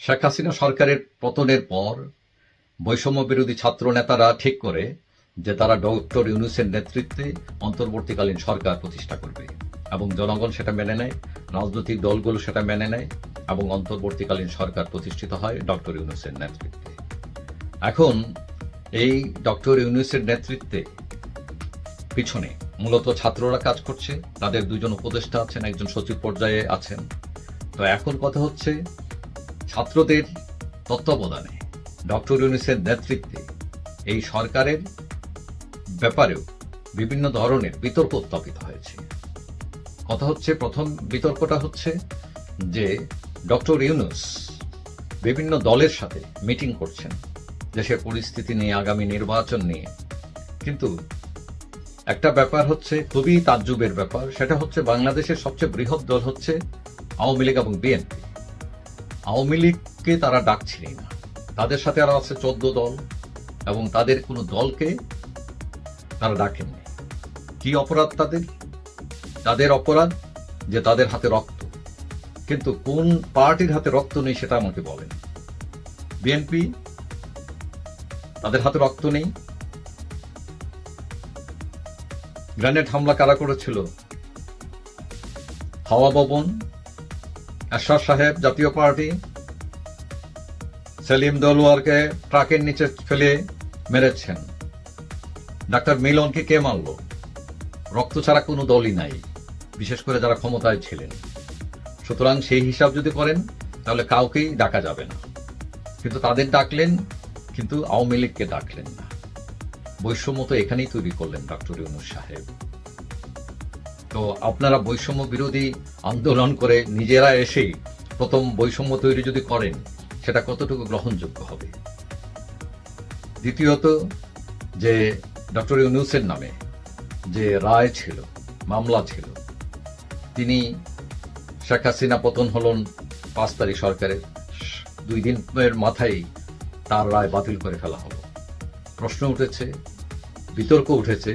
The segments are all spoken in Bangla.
শেখ হাসিনা সরকারের পতনের পর বৈষম্য বিরোধী ছাত্র নেতারা ঠিক করে যে তারা ডক্টর ইউনুসের নেতৃত্বে অন্তর্বর্তীকালীন সরকার প্রতিষ্ঠা করবে এবং জনগণ সেটা মেনে নেয়, রাজনৈতিক দলগুলো সেটা মেনে নেয় এবং অন্তর্বর্তীকালীন সরকার প্রতিষ্ঠিত হয় ডক্টর ইউনুসের নেতৃত্বে। এখন এই ডক্টর ইউনুসের নেতৃত্বে পিছনে মূলত ছাত্ররা কাজ করছে, তাদের দুজন উপদেষ্টা আছেন, একজন সচিব পর্যায়ে আছেন। তো এখন কথা হচ্ছে ছাত্রদের তত্ত্বাবধানে ডক্টর ইউনুসের নেতৃত্বে এই সরকারের ব্যাপারেও বিভিন্ন ধরনের বিতর্ক উত্থাপিত হয়েছে। কথা হচ্ছে, প্রথম বিতর্কটা হচ্ছে যে ডক্টর ইউনুস বিভিন্ন দলের সাথে মিটিং করছেন, দেশের পরিস্থিতি নিয়ে, আগামী নির্বাচন নিয়ে। কিন্তু একটা ব্যাপার হচ্ছে, খুবই তাজ্জুবের ব্যাপার, সেটা হচ্ছে বাংলাদেশের সবচেয়ে বৃহৎ দল হচ্ছে আওয়ামী লীগ এবং বিএনপি। আওয়ামী লীগকে তারা ডাকছিলেই না। তাদের সাথে আরও আছে চোদ্দ দল এবং তাদের কোনো দলকে তারা ডাকেননি। কি অপরাধ তাদের? তাদের অপরাধ যে তাদের হাতে রক্ত। কিন্তু কোন পার্টির হাতে রক্ত নেই সেটা আমাকে বলেন। বিএনপি তাদের হাতে রক্ত নেই। গ্রেনেড হামলা কারা করেছিল? হাওয়া ভবন আশরাফ সাহেব জাতীয় পার্টি, সেলিম দলওয়ারকে ট্রাকের নিচে ফেলে মেরেছেন। ডাক্তার মিলনকে কে মারল? রক্ত ছাড়া কোনো দলই নাই, বিশেষ করে যারা ক্ষমতায় ছিলেন। সুতরাং সেই হিসাব যদি করেন, তাহলে কাউকেই ডাকা যাবে না। কিন্তু তাদের ডাকলেন, কিন্তু আওয়ামী লীগকে ডাকলেন না। বৈষম্য তো এখানেই তৈরি করলেন ডক্টর ইউনুস সাহেব। তো আপনারা বৈষম্য বিরোধী আন্দোলন করে নিজেরা এসেই প্রথম বৈষম্য তৈরি যদি করেন, সেটা কতটুকু গ্রহণযোগ্য হবে? দ্বিতীয়ত, যে ডক্টর ইউনুসের নামে যে রায় ছিল, মামলা ছিল, তিনি শেখ হাসিনা পতন হলেন পাঁচ তারিখ সরকারের দুই দিনের মাথায় তার রায় বাতিল করে ফেলা হলো। প্রশ্ন উঠেছে, বিতর্ক উঠেছে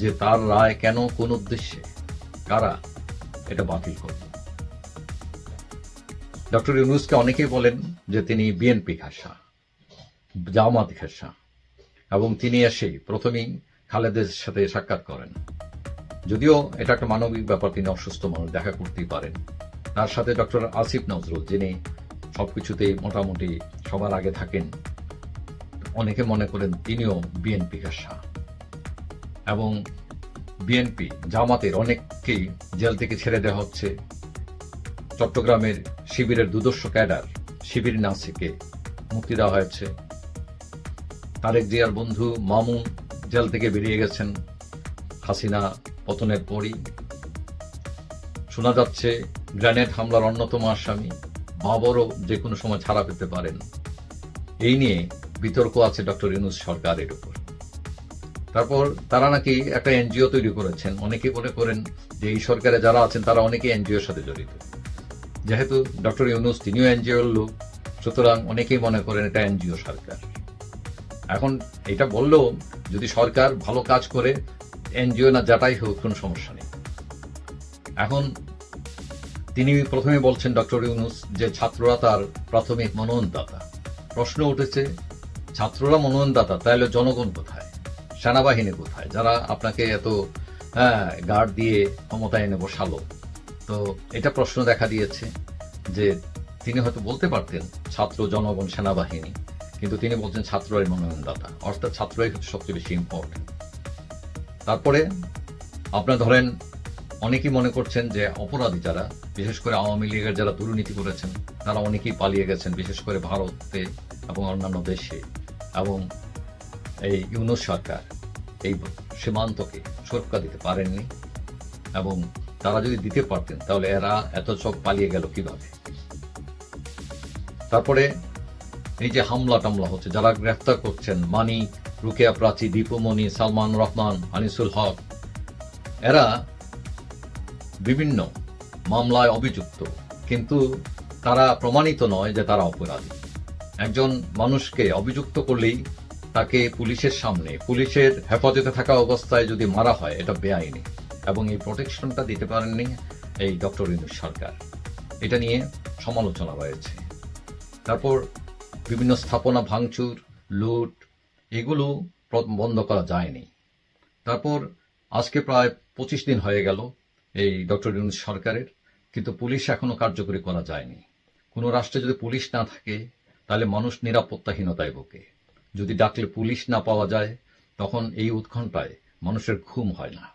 যে তার রায় কেন কোন উদ্দেশ্যে? কারা? এটা বাতিল করল ডক্টর ইউনুসকে অনেকেই বলেন যে তিনি বিএনপি ঘাসা জামাত ঘাসা এবং তিনি এসে প্রথমেই খালেদের সাথে সাক্ষাৎ করেন। যদিও এটা একটা মানবিক ব্যাপার, তিনি অসুস্থ মানুষ, দেখা করতেই পারেন। তার সাথে ডক্টর আসিফ নজরুল, যিনি সবকিছুতেই মোটামুটি সবার আগে থাকেন, অনেকে মনে করেন তিনিও বিএনপি ঘাসা এবং বিএনপি জামাতের অনেককেই জেল থেকে ছেড়ে দেওয়া হচ্ছে। চট্টগ্রামের শিবিরের দুদর্শ ক্যাডার শিবির নাসিকে মুক্তি দেওয়া হয়েছে। তারেক জিয়ার বন্ধু মামুন জেল থেকে বেরিয়ে গেছেন। হাসিনা পতনের পরই। শোনা যাচ্ছে, গ্রেনেড হামলার অন্যতম আসামি বাবরও যে কোনো সময় ছাড়া পেতে পারেন। এই নিয়ে বিতর্ক আছে ডক্টর ইউনুস সরকারের উপর। তারপর তারা নাকি একটা এনজিও তৈরি করেছেন। অনেকে মনে করেন যে এই সরকারে যারা আছেন, তারা অনেকে এনজিওর সাথে জড়িত। যেহেতু ডক্টর ইউনুস তিনিও এনজিওর লোক, সুতরাং অনেকেই মনে করেন এটা এনজিও সরকার। এখন এটা বললেও যদি সরকার ভালো কাজ করে, এনজিও না যাটাই হোক, কোনো সমস্যা নেই। এখন তিনি প্রথমে বলছেন ডক্টর ইউনুস যে ছাত্ররা তার প্রাথমিক মনোনয়নদাতা। প্রশ্ন উঠেছে, ছাত্ররা মনোনয়নদাতা, তাহলে জনগণ কোথায়? সেনাবাহিনী কোথায়? যারা আপনাকে এত হ্যাঁ গার্ড দিয়ে ক্ষমতায় এনে বসালো তো এটা প্রশ্ন দেখা দিয়েছে যে তিনি হয়তো বলতে পারতেন ছাত্র জনগণ সেনাবাহিনী, কিন্তু তিনি বলছেন ছাত্ররাই মনোনয়নদাতা। অর্থাৎ ছাত্ররাই হচ্ছে সবচেয়ে বেশি ইম্পর্টেন্ট তারপরে আপনার ধরেন, অনেকেই মনে করছেন যে অপরাধী যারা, বিশেষ করে আওয়ামী লীগের যারা দুর্নীতি করেছেন, তারা অনেকেই পালিয়ে গেছেন, বিশেষ করে ভারতে এবং অন্যান্য দেশে। এবং এই ইউনুস সরকার এই সীমান্তকে সুরক্ষা দিতে পারেননি এবং তারা যদি দিতে পারতেন, তাহলে এরা এত সব পালিয়ে গেল কীভাবে? তারপরে এই যে হামলা টামলা হচ্ছে, যারা গ্রেফতার করছেন, মানি, রুকেয়া প্রাচী দীপুমণি সালমান রহমান, আনিসুল হক, এরা বিভিন্ন মামলায় অভিযুক্ত, কিন্তু তারা প্রমাণিত নয় যে তারা অপরাধী। একজন মানুষকে অভিযুক্ত করলেই তাকে পুলিশের সামনে, পুলিশের হেফাজতে থাকা অবস্থায় যদি মারা হয়, এটা বেআইনি। এবং এই প্রোটেকশনটা দিতে পারেননি এই ডক্টর ইন্দু সরকার। এটা নিয়ে সমালোচনা রয়েছে তারপর বিভিন্ন স্থাপনা ভাঙচুর, লুট, এগুলো বন্ধ করা যায়নি। তারপর আজকে প্রায় পঁচিশ দিন হয়ে গেল এই ডক্টর ইউনুস সরকারের, কিন্তু পুলিশ এখনও কার্যকরী করা যায়নি। কোনো রাষ্ট্রে যদি পুলিশ না থাকে, তাহলে মানুষ নিরাপত্তাহীনতায় ভোগে। যদি ডাকলে পুলিশ না পাওয়া যায় তখন এই উৎকণ্ঠায় মানুষের ঘুম হয় না।